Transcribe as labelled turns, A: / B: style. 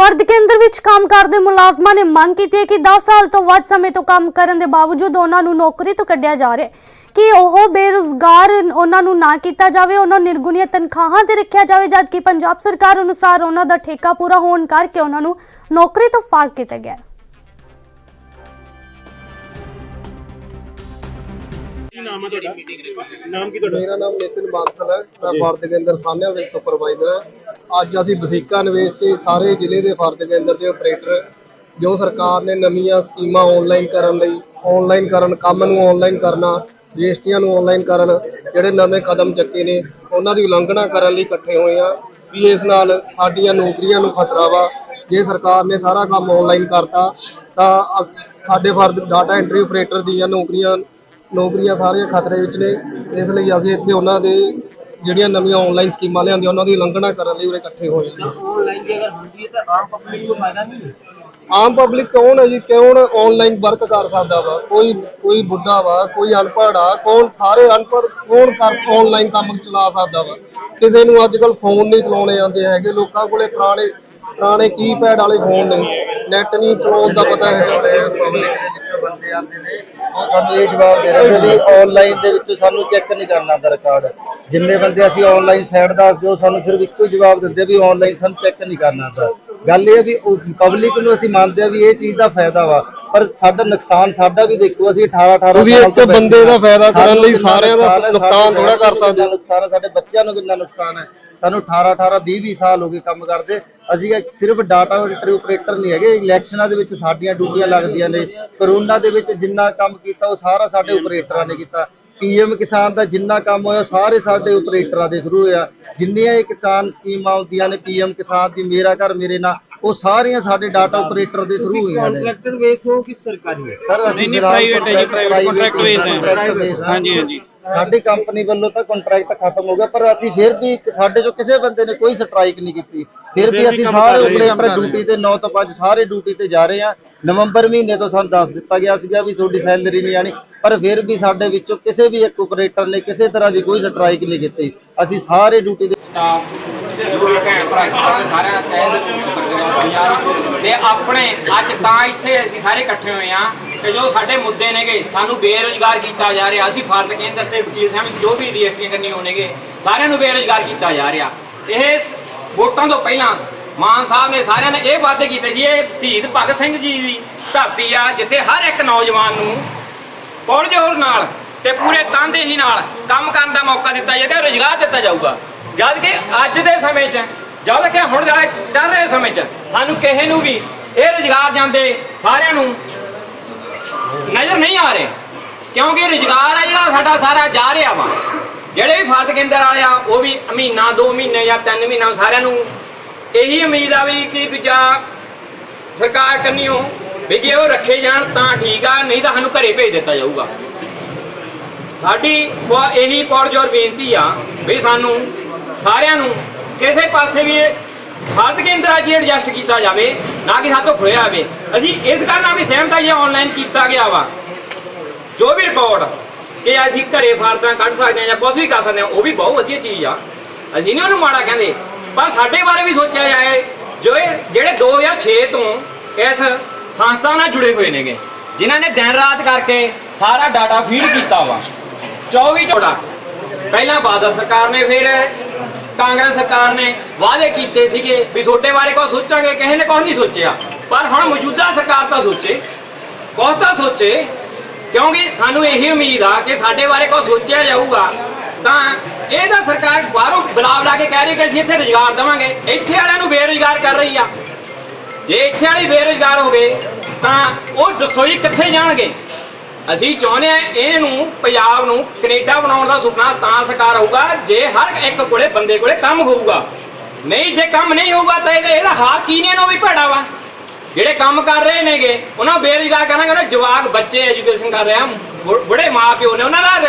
A: ਫਰਦ ਕੇਂਦਰ ਵਿੱਚ ਕੰਮ ਕਰਦੇ ਮੁਲਾਜ਼ਮਾਂ ਨੇ ਮੰਗ ਕੀਤੀ ਹੈ ਕਿ 10 ਸਾਲ ਤੋਂ ਵੱਧ ਸਮੇਂ ਤੋਂ ਕੰਮ ਕਰਨ ਦੇ ਬਾਵਜੂਦ ਉਹਨਾਂ ਨੂੰ ਨੌਕਰੀ ਤੋਂ ਕੱਢਿਆ ਜਾ ਰਿਹਾ ਹੈ ਕਿ ਉਹ ਬੇਰੁਜ਼ਗਾਰ ਉਹਨਾਂ ਨੂੰ ਨਾ ਕੀਤਾ ਜਾਵੇ, ਉਹਨਾਂ ਨੂੰ ਨਿਰਗੁਣੀਆਂ ਤਨਖਾਹਾਂ ਤੇ ਰੱਖਿਆ ਜਾਵੇ, ਜਦਕਿ ਪੰਜਾਬ ਸਰਕਾਰ ਅਨੁਸਾਰ ਉਹਨਾਂ ਦਾ ਠੇਕਾ ਪੂਰਾ ਹੋਣ ਕਰਕੇ ਉਹਨਾਂ ਨੂੰ ਨੌਕਰੀ ਤੋਂ ਫਾੜ ਕੀਤਾ ਗਿਆ
B: ਕੀ ਨਾਮ ਹੈ ਤੁਹਾਡਾ? ਨਾਮ ਕੀ ਤੁਹਾਡਾ?
C: ਮੇਰਾ ਨਾਮ ਨਿਤਿਨ ਬਾਂਸਲ ਹੈ। ਮੈਂ ਫਰਦ ਕੇਂਦਰ ਸਾਹਨਿਆਂ ਵਿੱਚ ਸੁਪਰਵਾਈਜ਼ਰ ਹਾਂ। ਅੱਜ ਅਸੀਂ ਵਸੀਕਾ ਨਿਵੇਸ਼ ਤੇ ਸਾਰੇ ਜ਼ਿਲ੍ਹੇ ਦੇ ਫਰਦ ਕੇਂਦਰ ਦੇ ਆਪਰੇਟਰ ਜੋ ਸਰਕਾਰ ਨੇ ਨਵੀਆਂ ਸਕੀਮਾਂ ਆਨਲਾਈਨ ਕਰਨ ਲਈ ਆਨਲਾਈਨ ਕਰਨ ਕੰਮ ਨੂੰ ਆਨਲਾਈਨ ਕਰਨਾ ਰਜਿਸਟਰੀਆਂ ਨੂੰ ਆਨਲਾਈਨ ਕਰਨ ਜਿਹੜੇ ਨਵੇਂ ਕਦਮ ਚੱਕੇ ਨੇ ਉਹਨਾਂ ਦੀ ਉਲੰਘਣਾ ਕਰਨ ਲਈ ਇਕੱਠੇ ਹੋਏ ਆ ਵੀ ਇਸ ਨਾਲ ਸਾਡੀਆਂ ਨੌਕਰੀਆਂ ਨੂੰ ਖਤਰਾ ਵਾ। ਜੇ ਸਰਕਾਰ ਨੇ ਸਾਰਾ ਕੰਮ ਆਨਲਾਈਨ ਕਰਤਾ ਤਾਂ ਅਸ- ਸਾਡੇ ਫਰਦ ਡਾਟਾ ਐਂਟਰੀ ਆਪਰੇਟਰ ਦੀਆਂ ਨੌਕਰੀਆਂ ਨੌਕਰੀਆਂ ਸਾਰੀਆਂ ਖਤਰੇ ਵਿੱਚ ਨੇ। ਇਸ ਲਈ ਅਸੀਂ ਇੱਥੇ ਉਹਨਾਂ ਦੇ ਜਿਹੜੀਆਂ ਨਵੀਆਂ ਆਨਲਾਈਨ ਸਕੀਮਾਂ ਲਿਆਂਦੀਆਂ ਉਹਨਾਂ ਦੀ ਉਲੰਘਣਾ ਕਰਨ ਲਈ ਉਰੇ ਇਕੱਠੇ ਹੋਏ ਹਾਂ।
B: ਆਨਲਾਈਨ ਜੇ ਅਗਰ ਹੁੰਦੀ ਹੈ ਤਾਂ ਆਮ ਪਬਲਿਕ ਨੂੰ ਫਾਇਦਾ ਨਹੀਂ ਹੈ
C: ਆਮ ਪਬਲਿਕ ਕੌਣ ਹੈ ਜੀ? ਕੌਣ ਆਨਲਾਈਨ ਵਰਕ ਕਰ ਸਕਦਾ ਵਾ? ਕੋਈ ਕੋਈ ਬੁੱਢਾ ਵਾ ਕੋਈ ਅਨਪੜ੍ਹ ਆ ਕੌਣ ਸਾਰੇ ਅਨਪੜ੍ਹ ਕੌਣ ਕਰ ਆਨਲਾਈਨ ਕੰਮ ਚਲਾ ਸਕਦਾ ਵਾ? ਕਿਸੇ ਨੂੰ ਅੱਜ ਕੱਲ ਫੋਨ ਨਹੀਂ ਚਲਾਉਣੇ ਆਉਂਦੇ ਹੈਗੇ। ਲੋਕਾਂ ਕੋਲੇ ਪੁਰਾਣੇ ਪੁਰਾਣੇ ਕੀਪੈਡ ਵਾਲੇ ਫੋਨ ਨੇ। ਨੈਟ ਨਹੀਂ ਚਲਾਉਣ ਦਾ ਪਤਾ ਹੈਗਾ
D: ਪਬਲਿਕ ਦੇ ਵਿੱਚੋਂ ਬੰਦੇ ਆਉਂਦੇ ਨੇ ਉਹ ਸਾਨੂੰ ਇਹ ਜਵਾਬ ਦੇ ਰਹੇ ਨੇ ਵੀ ਆਨਲਾਈਨ ਦੇ ਵਿੱਚੋਂ ਸਾਨੂੰ ਚੈੱਕ ਨਹੀਂ ਕਰਨਾ ਦਾ ਰਿਕਾਰਡ ਜਿੰਨੇ ਬੰਦੇ ਅਸੀਂ ਆਨਲਾਈਨ ਸਾਈਟ ਦੱਸਦੇ ਹੋ ਸਾਨੂੰ ਸਿਰਫ ਇੱਕੋ ਹੀ ਜਵਾਬ ਦਿੰਦੇ ਵੀ ਆਨਲਾਈਨ ਸਾਨੂੰ ਚੈੱਕ ਨਹੀਂ ਕਰਨਾ ਦਾ ਗੱਲ ਇਹ ਹੈ ਵੀ ਪਬਲਿਕ ਨੂੰ ਅਸੀਂ ਮੰਨਦੇ ਆ ਵੀ ਇਹ ਚੀਜ਼ ਦਾ ਫਾਇਦਾ ਵਾ ਪਰ ਸਾਡਾ ਨੁਕਸਾਨ ਸਾਡਾ ਵੀ ਦੇਖੋ ਅਸੀਂ 18 18
C: ਤੁਸੀਂ
D: ਸਾਲ
C: ਇੱਕ
D: ਤੋਂ
C: ਬੰਦੇ ਦਾ
D: ਹਾਂ।
C: ਫਾਇਦਾ ਕਰਨ ਲਈ ਸਾਰਿਆਂ ਦਾ
D: ਨੁਕਸਾਨ ਹੈ,
C: ਥੋੜ੍ਹਾ ਕਰ ਸਕਦੇ ਹੋ।
D: ਨੁਕਸਾਨ ਹੈ, ਸਾਡੇ ਬੱਚਿਆਂ ਨੂੰ ਕਿੰਨਾ ਨੁਕਸਾਨ ਹੈ ਸਾਨੂੰ 18 18 20 20 ਸਾਲ ਹੋ ਗਏ ਕੰਮ ਕਰਦੇ। ਅਸੀਂ ਸਿਰਫ ਡਾਟਾ ਐਂਟਰੀ ਆਪਰੇਟਰ ਨਹੀਂ ਹੈਗੇ। ਇਲੈਕਸ਼ਨਾਂ ਦੇ ਵਿੱਚ ਸਾਡੀਆਂ ਡਿਊਟੀਆਂ ਲੱਗਦੀਆਂ ਨੇ। ਕਰੋਨਾ ਦੇ ਵਿੱਚ ਜਿੰਨਾ ਕੰਮ ਕੀਤਾ ਉਹ ਸਾਰਾ ਸਾਡੇ ਆਪਰੇਟਰਾਂ ਨੇ ਕੀਤਾ। ਪੀਐਮ ਕਿਸਾਨ ਦਾ ਜਿੰਨਾ ਕੰਮ ਹੋਇਆ ਸਾਰੇ ਸਾਡੇ ਆਪਰੇਟਰਾਂ ਦੇ ਥਰੂ ਹੋਇਆ। ਜਿੰਨੀਆਂ ਇਹ ਕਿਸਾਨ ਸਕੀਮਾਂ ਆਉਂਦੀਆਂ ਨੇ ਪੀਐਮ ਕਿਸਾਨ ਦੀ ਮੇਰਾ ਘਰ ਮੇਰੇ ਨਾਲ ਉਹ ਸਾਰੀਆਂ ਸਾਡੇ ਡਾਟਾ ਆਪਰੇਟਰ ਦੇ ਥਰੂ ਹੋਈਆਂ ਨੇ।
B: ਕੰਟਰੈਕਟਰ ਵੇਖੋ ਕਿ ਸਰਕਾਰੀ ਹੈ।
D: ਸਰ
E: ਨਹੀਂ, ਨਹੀਂ, private ਹੈ ਜੀ, ਹੈ।
D: contract base ਹੈ।
E: ਹਾਂਜੀ, ਹਾਂਜੀ।
D: ਸਾਡੀ ਕੰਪਨੀ ਵੱਲੋਂ ਤਾਂ ਕੰਟਰੈਕਟ ਖਤਮ ਹੋ ਗਿਆ ਪਰ ਅਸੀਂ ਫਿਰ ਵੀ ਸਾਡੇ ਚੋਂ ਕਿਸੇ ਬੰਦੇ ਨੇ ਕੋਈ ਸਟ੍ਰਾਈਕ ਨਹੀਂ ਕੀਤੀ। ਫਿਰ ਵੀ ਅਸੀਂ ਸਾਰੇ ਆਪਰੇਟਰ ਡਿਊਟੀ ਤੇ 9 ਤੋਂ 5 ਸਾਰੇ ਡਿਊਟੀ ਤੇ ਜਾ ਰਹੇ ਹਾਂ। ਨਵੰਬਰ ਮਹੀਨੇ ਤੋਂ ਸਾਨੂੰ ਦੱਸ ਦਿੱਤਾ ਗਿਆ ਸੀਗਾ ਵੀ ਤੁਹਾਡੀ ਸੈਲਰੀ ਨਹੀਂ ਆਣੀ ਪਰ ਫਿਰ ਵੀ ਸਾਡੇ ਵਿੱਚੋਂ ਕਿਸੇ ਵੀ ਇੱਕ ਆਪਰੇਟਰ ਨੇ ਕਿਸੇ ਤਰ੍ਹਾਂ ਦੀ ਕੋਈ ਸਟ੍ਰਾਈਕ ਨਹੀਂ ਕੀਤੀ। ਅਸੀਂ ਸਾਰੇ ਡਿਊਟੀ ਤੇ
E: ਸਟਾਫ ਜੋ ਵੀ ਭੈਣ ਭਰਾ ਇੱਥੇ ਸਾਰਿਆਂ ਦਾ ਤਹਿ ਦਿਲੋਂ ਸ਼ੁਕਰਗੁਜ਼ਾਰ ਹਾਂ ਤੇ ਆਪਣੇ ਅੱਜ ਤਾਂ ਇੱਥੇ ਅਸੀਂ ਸਾਰੇ ਇਕੱਠੇ ਹੋਏ ਆ ਕਿ ਜੋ ਸਾਡੇ ਮੁੱਦੇ ਨੇਗੇ, ਸਾਨੂੰ ਬੇਰੁਜ਼ਗਾਰ ਕੀਤਾ ਜਾ ਰਿਹਾ। ਅਸੀਂ ਫਰਦ ਕੇਂਦਰ ਤੇ ਵਕੀਲ ਸਾਹਿਬ, ਜੋ ਵੀ ਰਜਿਸਟਰੀਆਂ ਕਰਨੀ ਹੋਣਗੇ ਸਾਰਿਆਂ ਨੂੰ ਬੇਰੁਜ਼ਗਾਰ ਕੀਤਾ ਜਾ ਰਿਹਾ। ਇਹ ਵੋਟਾਂ ਤੋਂ ਪਹਿਲਾਂ ਮਾਨ ਸਾਹਿਬ ਨੇ ਸਾਰਿਆਂ ਨੇ ਇਹ ਵਾਅਦੇ ਕੀਤੇ ਸੀ, ਇਹ ਸ਼ਹੀਦ ਭਗਤ ਸਿੰਘ ਜੀ ਦੀ ਧਰਤੀ ਆ, ਜਿੱਥੇ ਹਰ ਇੱਕ ਨੌਜਵਾਨ ਨੂੰ ਪੌੜ ਪੁਰਜੋਰ ਨਾਲ ਤੇ ਪੂਰੇ ਤਨਦੇਹੀ ਨਾਲ ਕੰਮ ਕਰਨ ਦਾ ਮੌਕਾ ਦਿੱਤਾ ਜਾਏਗਾ, ਰੁਜ਼ਗਾਰ ਦਿੱਤਾ ਜਾਊਗਾ। ਜਦ ਕਿ ਅੱਜ ਦੇ ਸਮੇਂ 'ਚ, ਜਦ ਕਿ ਹੁਣ ਚੱਲ ਰਹੇ ਸਮੇਂ 'ਚ, ਸਾਨੂੰ ਕਿਸੇ ਨੂੰ ਵੀ ਇਹ ਰੁਜ਼ਗਾਰ ਜਾਂਦੇ ਸਾਰਿਆਂ ਨੂੰ ਨਜ਼ਰ ਨਹੀਂ ਆ ਰਹੇ। ਕਿਉਂਕਿ ਰੁਜ਼ਗਾਰ ਆ ਜਿਹੜਾ, ਸਾਡਾ ਸਾਰਾ ਜਾ ਰਿਹਾ ਵਾ। ਜਿਹੜੇ ਵੀ ਫਰਦ ਕੇਂਦਰ ਵਾਲੇ ਆ, ਉਹ ਵੀ ਮਹੀਨਾ 2 ਮਹੀਨੇ ਜਾਂ 3 ਮਹੀਨਾ ਸਾਰਿਆਂ ਨੂੰ ਇਹੀ ਉਮੀਦ ਆ ਵੀ ਕਿ ਦੂਜਾ ਸਰਕਾਰ ਕੰਨਿਓ ਵੀ ਜੇ ਉਹ ਰੱਖੇ ਜਾਣ ਤਾਂ ਠੀਕ ਆ, ਨਹੀਂ ਤਾਂ ਸਾਨੂੰ ਘਰੇ ਭੇਜ ਦਿੱਤਾ ਜਾਊਗਾ। ਸਾਡੀ ਇਹੀ ਇਹੀ ਪੌੜਜੋਰ ਬੇਨਤੀ ਆ ਵੀ ਸਾਨੂੰ ਸਾਰਿਆਂ ਨੂੰ ਕਿਸੇ ਪਾਸੇ ਵੀ ਫਰਦ ਕੇਂਦਰਾਂ 'ਚ ਐਡਜਸਟ ਕੀਤਾ ਜਾਵੇ, ਨਾ ਕਿ ਸਾਤੋਂ ਖੋਇਆ ਜਾਵੇ। ਅਸੀਂ ਇਸ ਗੱਲ ਨਾਲ ਵੀ ਸਹਿਮਤ ਆ ਜੇ ਆਨਲਾਈਨ ਕੀਤਾ ਗਿਆ ਵਾ। ਜੋ ਵੀ ਰਿਕਾਰਡ ਕਿ ਅਸੀਂ ਘਰੇ ਫਰਦਾਂ ਕੱਢ ਸਕਦੇ ਹਾਂ ਜਾਂ ਕੁਝ ਵੀ ਕਰ ਸਕਦੇ ਹਾਂ, ਉਹ ਵੀ ਬਹੁਤ ਵਧੀਆ ਚੀਜ਼ ਆ। ਅਸੀਂ ਨਹੀਂ ਉਹਨੂੰ ਮਾੜਾ ਕਹਿੰਦੇ, ਪਰ ਸਾਡੇ ਬਾਰੇ ਵੀ ਸੋਚਿਆ ਜਾਏ, ਜੋ ਇਹ ਜਿਹੜੇ 2006 ਤੋਂ ਇਸ ਸੰਸਥਾ ਨਾਲ ਜੁੜੇ ਹੋਏ ਨੇਗੇ, ਜਿਨ੍ਹਾਂ ਨੇ ਦਿਨ ਰਾਤ ਕਰਕੇ ਸਾਰਾ ਡਾਟਾ ਫੀਡ ਕੀਤਾ ਵਾ। 24 ਚੋੜਾ ਪਹਿਲਾਂ ਬਾਦਲ ਸਰਕਾਰ ਨੇ ਫਿਰ ਕਾਂਗਰਸ ਸਰਕਾਰ ਨੇ ਵਾਅਦੇ ਕੀਤੇ ਸੀਗੇ ਵੀ ਛੋਟੇ ਬਾਰੇ ਕੁਝ ਸੋਚਾਂਗੇ, ਕਿਸੇ ਨੇ ਕੁਝ ਨਹੀਂ ਸੋਚਿਆ। ਪਰ ਹੁਣ ਮੌਜੂਦਾ ਸਰਕਾਰ ਤਾਂ ਸੋਚੇ ਕੁਝ ਤਾਂ ਸੋਚੇ, ਕਿਉਂਕਿ ਸਾਨੂੰ ਇਹੀ ਉਮੀਦ ਆ ਕਿ ਸਾਡੇ ਬਾਰੇ ਕੁਝ ਸੋਚਿਆ ਜਾਊਗਾ। ਤਾਂ ਇਹ ਤਾਂ ਸਰਕਾਰ ਬਾਹਰੋਂ ਬੁਲਾਵ ਲਾ ਕੇ ਕਹਿ ਰਹੀ ਕਿ ਅਸੀਂ ਇੱਥੇ ਰੁਜ਼ਗਾਰ ਦੇਵਾਂਗੇ। ਇੱਥੇ ਵਾਲਿਆਂ ਨੂੰ ਬੇਰੁਜ਼ਗਾਰ ਕਰ ਰਹੀ ਆ। ਜੇ ਇੱਥੇ ਵਾਲੀ ਬੇਰੁਜ਼ਗਾਰ ਹੋਵੇ, ਤਾਂ ਉਹ ਦੱਸੋ ਹੀ ਕਿੱਥੇ ਜਾਣਗੇ? ਅਸੀਂ ਚਾਹੁੰਦੇ ਆ ਇਹਨੂੰ ਪੰਜਾਬ ਨੂੰ ਕੈਨੇਡਾ ਬਣਾਉਣ ਦਾ ਸੁਪਨਾ ਤਾਂ ਸਾਕਾਰ ਹੋਊਗਾ, ਜੇ ਹਰ ਇੱਕ ਕੋਲੇ ਬੰਦੇ ਕੋਲੇ ਕੰਮ ਹੋਊਗਾ। ਨਹੀਂ, ਜੇ ਕੰਮ ਨਹੀਂ ਹੋਊਗਾ ਤਾਂ ਇਹਦਾ ਇਹਦਾ ਹਾਲ ਕੀ ਨੇ ਨੋ ਵੀ ਭੜਾ ਵਾ। ਜਿਹੜੇ ਕੰਮ ਕਰ ਰਹੇ ਨੇਗੇ, ਉਹਨਾਂ ਨੂੰ ਬੇਰੁਜ਼ਗਾਰ ਕਰਾਂਗੇ ਉਹਨਾਂ ਜਵਾਕ ਬੱਚੇ ਐਜੂਕੇਸ਼ਨ ਕਰ ਰਹੇ ਆ, ਬੁ- ਬੁੜੇ ਮਾਪਿਓ ਨੇ ਉਹਨਾਂ ਦਾ